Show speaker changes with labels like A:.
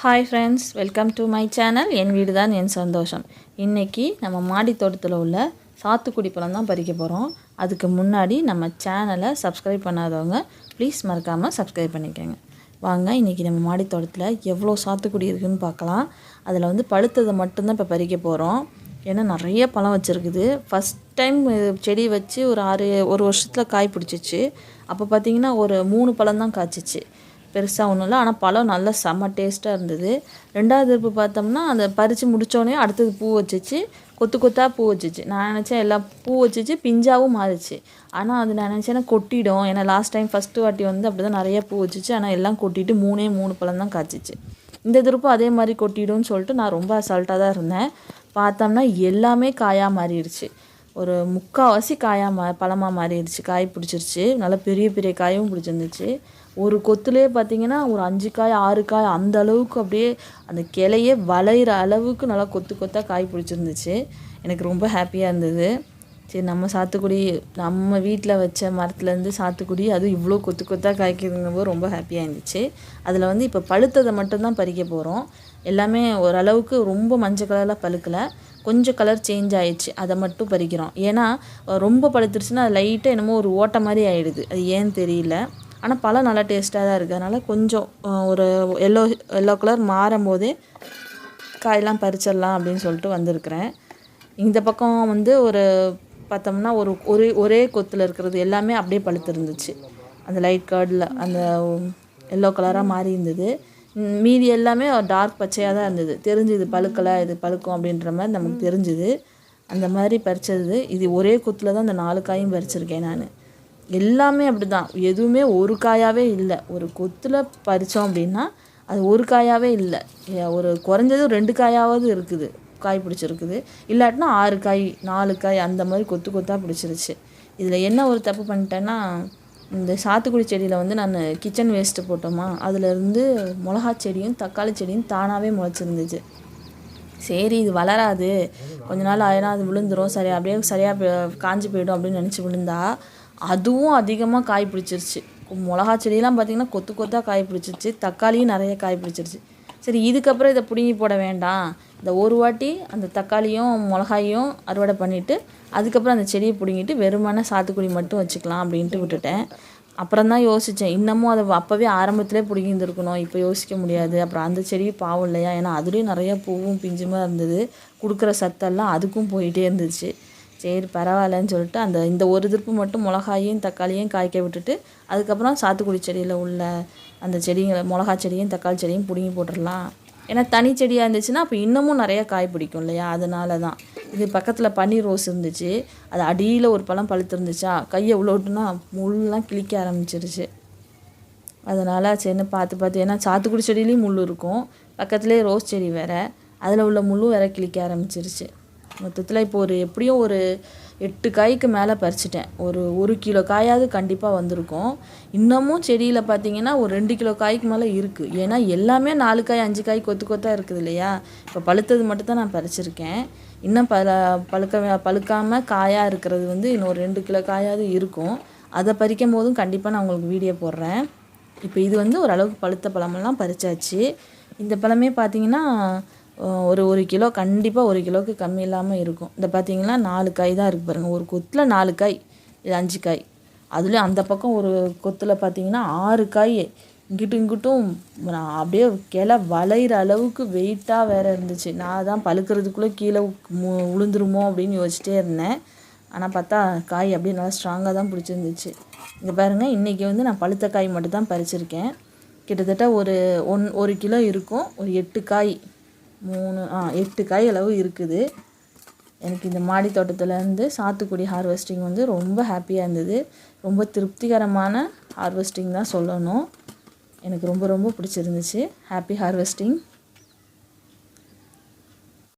A: Hi friends welcome to my channel என் வீடு தான் என் சந்தோஷம். இன்றைக்கி நம்ம மாடி தோட்டத்தில் உள்ள சாத்துக்குடி பழம் தான் பறிக்க போகிறோம் அதுக்கு முன்னாடி நம்ம சேனலை சப்ஸ்கிரைப் பண்ணாதவங்க ப்ளீஸ் மறக்காமல் சப்ஸ்கிரைப் பண்ணிக்கோங்க. வாங்க இன்றைக்கி நம்ம மாடி தோட்டத்தில் எவ்வளோ சாத்துக்குடி இருக்குதுன்னு பார்க்கலாம். அதில் வந்து பழுத்ததை மட்டும்தான் இப்போ பறிக்க போகிறோம் ஏன்னா நிறைய பழம் வச்சுருக்குது. ஃபஸ்ட் டைம் செடி வச்சு ஒரு ஆறு ஒரு வருஷத்தில் காய் பிடிச்சிச்சு. அப்போ பார்த்திங்கன்னா ஒரு மூணு பழம் தான் காய்ச்சிச்சு. பெருசாக ஒன்றும் இல்லை. ஆனால் பழம் நல்லா செம்ம டேஸ்ட்டாக இருந்தது. ரெண்டாவது திருப்பு பார்த்தோம்னா அந்த பறித்து முடித்தோடனே அடுத்தது பூ வச்சிச்சு. கொத்து கொத்தாக பூ வச்சிச்சு. நான் நினச்சேன் எல்லாம் பூ வச்சிச்சு பிஞ்சாவும் மாறிச்சு. ஆனால் அது நான் நினச்சேன்னா கொட்டிடும். ஏன்னா லாஸ்ட் டைம் ஃபஸ்ட்டு வாட்டி வந்து அப்படி தான் நிறைய பூ வச்சிச்சு. ஆனால் எல்லாம் கொட்டிட்டு மூணே மூணு பழம் தான் காய்ச்சிச்சு. இந்த திருப்பும் அதே மாதிரி கொட்டிடும்னு சொல்லிட்டு நான் ரொம்ப அசால்ட்டாக தான் இருந்தேன். பார்த்தோம்னா எல்லாமே காயாக மாறிடுச்சு. ஒரு முக்கால்வாசி காயாக மா பழமாக மாறிடுச்சு. காய் பிடிச்சிருச்சு. நல்லா பெரிய பெரிய காயும் பிடிச்சிருந்துச்சு. ஒரு கொத்துலேயே பார்த்தீங்கன்னா ஒரு அஞ்சு காய் ஆறு காய் அந்த அளவுக்கு அப்படியே அந்த கிளையே வளையிற அளவுக்கு நல்லா கொத்து கொத்தாக காய் பிடிச்சிருந்துச்சு. எனக்கு ரொம்ப ஹாப்பியாக இருந்தது. சரி நம்ம சாத்துக்குடி நம்ம வீட்டில் வச்ச மரத்துலேருந்து சாத்துக்குடி அதுவும் இவ்வளோ கொத்து கொத்தாக காய்க்குதுங்கும்போது ரொம்ப ஹாப்பியாக இருந்துச்சு. அதில் வந்து இப்போ பழுத்ததை மட்டும்தான் பறிக்க போகிறோம் எல்லாமே ஓரளவுக்கு ரொம்ப மஞ்சள் கலரில் பழுக்கலை. கொஞ்சம் கலர் சேஞ்ச் ஆயிடுச்சு. அதை மட்டும் பறிக்கிறோம். ஏன்னா ரொம்ப பழுத்துருச்சுன்னா அது லைட்டாக என்னமோ ஒரு ஓட்டை மாதிரி ஆகிடுது அது ஏன்னு தெரியல. ஆனால் பழம் நல்லா டேஸ்ட்டாக தான் இருக்குது அதனால் கொஞ்சம் ஒரு எல்லோ எல்லோ கலர் மாறும் போதே காயெல்லாம் பறிச்சிடலாம் அப்படின்னு சொல்லிட்டு வந்திருக்கிறேன். இந்த பக்கம் வந்து ஒரு பார்த்தோம்னா ஒரு ஒரே ஒரே கொத்தில் இருக்கிறது எல்லாமே அப்படியே பழுத்திருந்துச்சு. அந்த லைட் கார்டில் அந்த எல்லோ கலராக மாறி இருந்தது. மீதி எல்லாமே டார்க் பச்சையாக தான் இருந்தது. தெரிஞ்சுது பழுக்கலை இது பழுக்கும் அப்படின்ற மாதிரி நமக்கு தெரிஞ்சுது. அந்த மாதிரி பறிச்சது. இது ஒரே கொத்தில் தான் அந்த நாலு காயும் பறிச்சிருக்கேன் நான். எல்லாமே அப்படி தான் எதுவுமே ஒரு காயாகவே இல்லை. ஒரு கொத்தில் பறித்தோம் அப்படின்னா அது ஒரு காயாகவே இல்லை. ஒரு குறைஞ்சது ரெண்டு காயாவது இருக்குது. காய் பிடிச்சிருக்குது. இல்லாட்டினா ஆறு காய் நாலு காய் அந்த மாதிரி கொத்து கொத்தாக பிடிச்சிருச்சு. இதில் என்ன ஒரு தப்பு பண்ணிட்டேன்னா இந்த சாத்துக்குடி செடியில் வந்து நான் கிச்சன் வேஸ்ட்டு போட்டோமா? அதுலேருந்து மிளகா செடியும் தக்காளி செடியும் தானாகவே முளைச்சிருந்துச்சு. சரி இது வளராது. கொஞ்ச நாள் ஆயினா அது விழுந்துடும் சரி அப்படியே சரியாக காஞ்சி போயிடும் அப்படின்னு நினச்சி விழுந்தா அதுவும் அதிகமாக காய் பிடிச்சிருச்சு. மிளகா செடியெலாம் பார்த்திங்கன்னா கொத்து கொத்தாக காய் பிடிச்சிருச்சு. தக்காளியும் நிறைய காய் பிடிச்சிருச்சு. சரி இதுக்கப்புறம் இதை பிடுங்கி போட வேண்டாம். இந்த ஒரு வாட்டி அந்த தக்காளியும் மிளகாயும் அறுவடை பண்ணிவிட்டு அதுக்கப்புறம் அந்த செடியை பிடுங்கிட்டு வெறுமான சாத்துக்குடி மட்டும் வச்சுக்கலாம் அப்படின்ட்டு விட்டுட்டேன். அப்புறம் தான் யோசித்தேன் இன்னமும் அதை அப்போவே ஆரம்பத்திலே பிடிங்கிருந்துருக்கணும் இப்போ யோசிக்க முடியாது. அப்புறம் அந்த செடியும் பாவம் இல்லையா? ஏன்னா அதுலேயும் நிறையா பூவும் பிஞ்சுமாக இருந்தது. கொடுக்குற சத்தெல்லாம் அதுக்கும் போயிட்டே இருந்துச்சு. சரி பரவாயில்லன்னு சொல்லிட்டு அந்த இந்த ஒரு திருப்பு மட்டும் மிளகாயும் தக்காளியும் காய்க்க விட்டுட்டு அதுக்கப்புறம் சாத்துக்குடி செடியில் உள்ள அந்த செடிங்களை மிளகா செடியும் தக்காளி செடியும் பிடுங்கி போட்டுடலாம். ஏன்னா தனி செடியாக இருந்துச்சுன்னா அப்போ இன்னமும் நிறையா காய் பிடிக்கும் இல்லையா? அதனால தான் இது பக்கத்தில் பன்னீர் ரோஸ் இருந்துச்சு. அது அடியில் ஒரு பழம் பழுத்துருந்துச்சா? கையை உள்ளோட்டுனா முள்ளெலாம் கிளிக்க ஆரம்பிச்சிருச்சு. அதனால் சரின்னு பார்த்து பார்த்து ஏன்னா சாத்துக்குடி செடியிலையும் முள் இருக்கும். பக்கத்துலேயே ரோஸ் செடி வேறு. அதில் உள்ள முள்ளும் வேற கிளிக்க ஆரம்பிச்சிருச்சு. மொத்தத்தில் இப்போ ஒரு எப்படியும் ஒரு எட்டு காய்க்கு மேலே பறிச்சிட்டேன். ஒரு ஒரு கிலோ காயாவது கண்டிப்பாக வந்திருக்கும். இன்னமும் செடியில் பார்த்தீங்கன்னா ஒரு ரெண்டு கிலோ காய்க்கு மேலே இருக்குது ஏன்னா எல்லாமே நாலு காய் அஞ்சு காய் கொத்து கொத்தாக இருக்குது இல்லையா? இப்போ பழுத்தது மட்டும் தான் நான் பறிச்சிருக்கேன். இன்னும் பல பழுக்க பழுக்காமல் காயாக இருக்கிறது வந்து இன்னும் ஒரு ரெண்டு கிலோ காயாவது இருக்கும். அதை பறிக்கும் போதும் கண்டிப்பாக நான் உங்களுக்கு வீடியோ போடுறேன். இப்போ இது வந்து ஓரளவுக்கு பழுத்த பழமெல்லாம் பறிச்சாச்சு. இந்த பழமே பார்த்தீங்கன்னா ஒரு ஒரு கிலோ கண்டிப்பாக ஒரு கிலோவுக்கு கம்மி இல்லாமல் இருக்கும். இந்த பார்த்தீங்கன்னா நாலு காய் தான் இருக்குது பாருங்கள் ஒரு கொத்தில் நாலு காய் இது அஞ்சு காய். அதுலேயும் அந்த பக்கம் ஒரு கொத்தில் பார்த்தீங்கன்னா ஆறு காய் இங்கிட்டும் இங்கிட்டும் நான் அப்படியே கிளை வளையிற அளவுக்கு வெயிட்டாக வேறு இருந்துச்சு. நான் தான் பழுக்கிறதுக்குள்ளே கீழே மு விழுந்துருமோ அப்படின்னு யோசிச்சிட்டே இருந்தேன். ஆனால் பார்த்தா காய் அப்படியே நல்லா ஸ்ட்ராங்காக தான் பிடிச்சிருந்துச்சு. இங்கே பாருங்கள் இன்றைக்கி வந்து நான் பழுத்த காய் மட்டும் தான் பறிச்சிருக்கேன். கிட்டத்தட்ட ஒரு ஒன் ஒரு கிலோ இருக்கும். ஒரு எட்டு காய். மூணு ஆ எட்டு காய் அளவு இருக்குது. எனக்கு இந்த மாடி தோட்டத்துலேருந்து சாத்துக்குடி ஹார்வெஸ்டிங் வந்து ரொம்ப ஹாப்பியாக இருந்தது. ரொம்ப திருப்திகரமான ஹார்வெஸ்டிங் தான் சொல்லணும். எனக்கு ரொம்ப ரொம்ப பிடிச்சிருந்துச்சு. Happy harvesting